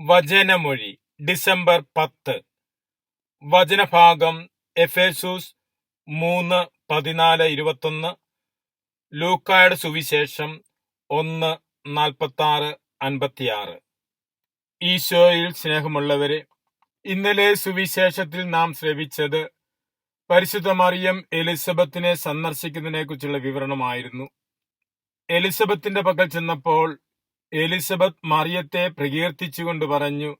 വചനമൊഴി December പത്ത്. വചനഭാഗം Ephesus മൂന്ന് പതിനാല് ഇരുപത്തൊന്ന്. ലൂക്കായുടെ സുവിശേഷം ഒന്ന് നാൽപ്പത്തി ആറ് അൻപത്തിയാറ്. ഈശോയിൽ സ്നേഹമുള്ളവരെ ഇന്നലെ സുവിശേഷത്തിൽ നാം ശ്രവിച്ചത് പരിശുദ്ധ മറിയം എലിസബത്തിനെ സന്ദർശിക്കുന്നതിനെ കുറിച്ചുള്ള വിവരണമായിരുന്നു. എലിസബത്തിന്റെ പക്കൽ ചെന്നപ്പോൾ എലിസബത്ത് മറിയത്തെ പ്രകീർത്തിച്ചുകൊണ്ട് പറഞ്ഞു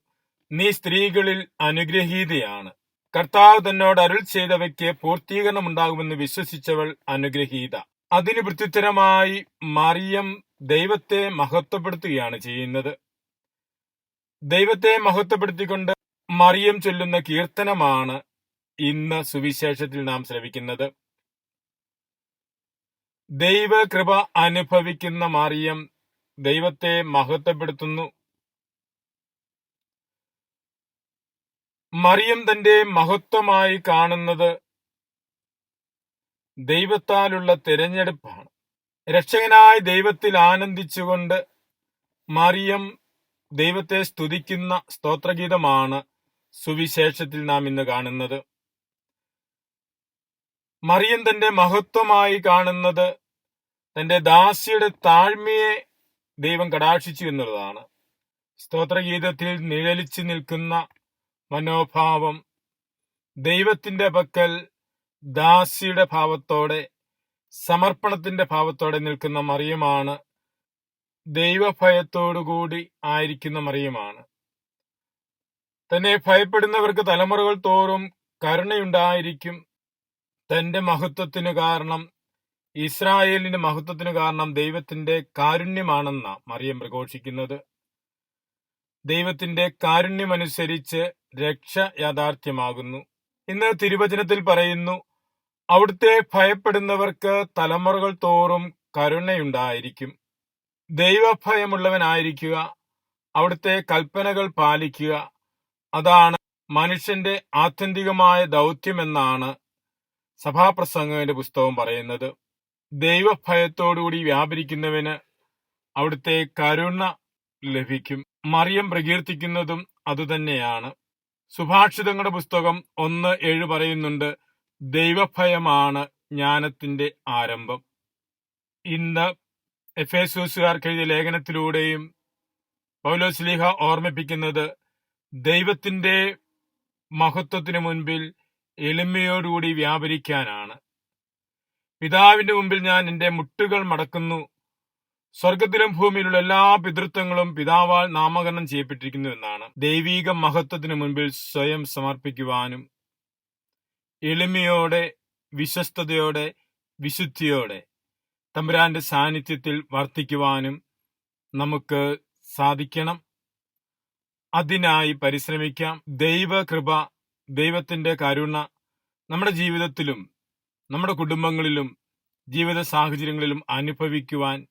നീ സ്ത്രീകളിൽ അനുഗ്രഹീതയാണ്. കർത്താവ് തന്നോട് അരുൾ ചെയ്തവയ്ക്ക് പൂർത്തീകരണം ഉണ്ടാകുമെന്ന് വിശ്വസിച്ചവൾ അനുഗ്രഹീത. അതിന് പ്രത്യുത്തരമായി മറിയം ദൈവത്തെ മഹത്വപ്പെടുത്തുകയാണ് ചെയ്യുന്നത്. ദൈവത്തെ മഹത്വപ്പെടുത്തിക്കൊണ്ട് മറിയം ചൊല്ലുന്ന കീർത്തനമാണ് ഇന്ന് സുവിശേഷത്തിൽ നാം ശ്രവിക്കുന്നത്. ദൈവകൃപ അനുഭവിക്കുന്ന മറിയം ദൈവത്തെ മഹത്വപ്പെടുത്തുന്നു. മറിയം തന്റെ മഹത്വമായി കാണുന്നത് ദൈവത്താലുള്ള തിരഞ്ഞെടുപ്പാണ്. രക്ഷകനായ ദൈവത്തിൽ ആനന്ദിച്ചുകൊണ്ട് മറിയം ദൈവത്തെ സ്തുതിക്കുന്ന സ്തോത്രഗീതമാണ് സുവിശേഷത്തിൽ നാം ഇന്ന് കാണുന്നത്. മറിയം തന്റെ മഹത്വമായി കാണുന്നത് തന്റെ ദാസിയുടെ താഴ്മയെ ദൈവം കടാക്ഷിച്ചു എന്നുള്ളതാണ്. സ്തോത്രഗീതത്തിൽ നിഴലിച്ചു നിൽക്കുന്ന മനോഭാവം ദൈവത്തിന്റെ പക്കൽ ദാസിയുടെ ഭാവത്തോടെ സമർപ്പണത്തിന്റെ ഭാവത്തോടെ നിൽക്കുന്ന മറിയമാണ് ദൈവഭയത്തോടുകൂടി ആയിരിക്കുന്ന മറിയമാണ്. തന്നെ ഭയപ്പെടുന്നവർക്ക് തലമുറകൾ തോറും കരുണയുണ്ടായിരിക്കും. തന്റെ മഹത്വത്തിനു കാരണം ഇസ്രായേലിന്റെ മഹത്വത്തിന് കാരണം ദൈവത്തിന്റെ കാരുണ്യമാണെന്ന മറിയം പ്രഘോഷിക്കുന്നത്. ദൈവത്തിന്റെ കാരുണ്യമനുസരിച്ച് രക്ഷ യാഥാർത്ഥ്യമാകുന്നു. ഇന്ന് തിരുവചനത്തിൽ പറയുന്നു അവിടുത്തെ ഭയപ്പെടുന്നവർക്ക് തലമുറകൾ തോറും കരുണയുണ്ടായിരിക്കും. ദൈവഭയമുള്ളവനായിരിക്കുക അവിടുത്തെ കൽപ്പനകൾ പാലിക്കുക. അതാണ് മനുഷ്യന്റെ ആത്യന്തികമായ ദൗത്യമെന്നാണ് സഭാപ്രസംഗത്തിന്റെ പുസ്തകം പറയുന്നത്. ദൈവഭയത്തോടുകൂടി വ്യാപരിക്കുന്നവന് അവിടുത്തെ കരുണ ലഭിക്കും. മറിയം പ്രകീർത്തിക്കുന്നതും അതുതന്നെയാണ്. സുഭാഷിതങ്ങളുടെ പുസ്തകം ഒന്ന് ഏഴ് പറയുന്നുണ്ട് ദൈവഭയമാണ് ജ്ഞാനത്തിന്റെ ആരംഭം. ഇന്ന് എഫ് എസൂസുകാർക്ക് എഴുതിയ ലേഖനത്തിലൂടെയും പൗലോസ്ലീഹ ഓർമ്മിപ്പിക്കുന്നത് ദൈവത്തിന്റെ മഹത്വത്തിനു മുൻപിൽ എളിമയോടുകൂടി വ്യാപരിക്കാനാണ്. പിതാവിന്റെ മുമ്പിൽ ഞാൻ എന്റെ മുട്ടുകൾ മടക്കുന്നു. സ്വർഗത്തിലും ഭൂമിയിലുള്ള എല്ലാ പിതൃത്വങ്ങളും പിതാവാൽ നാമകരണം ചെയ്യപ്പെട്ടിരിക്കുന്നു എന്നാണ്. ദൈവീക മഹത്വത്തിന് മുൻപിൽ സ്വയം സമർപ്പിക്കുവാനും എളിമയോടെ വിശ്വസ്തയോടെ വിശുദ്ധിയോടെ തമ്പുരാന്റെ സാന്നിധ്യത്തിൽ വർത്തിക്കുവാനും നമുക്ക് സാധിക്കണം. അതിനായി പരിശ്രമിക്കാം. ദൈവകൃപ ദൈവത്തിന്റെ കരുണ നമ്മുടെ ജീവിതത്തിലും നമ്മുടെ കുടുംബങ്ങളിലും ജീവിത സാഹചര്യങ്ങളിലും അനുഭവിക്കുവാൻ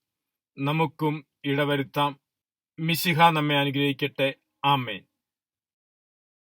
നമുക്കും ഇടവരുത്താം. മിശിഹ നമ്മെ അനുഗ്രഹിക്കട്ടെ. ആമേൻ.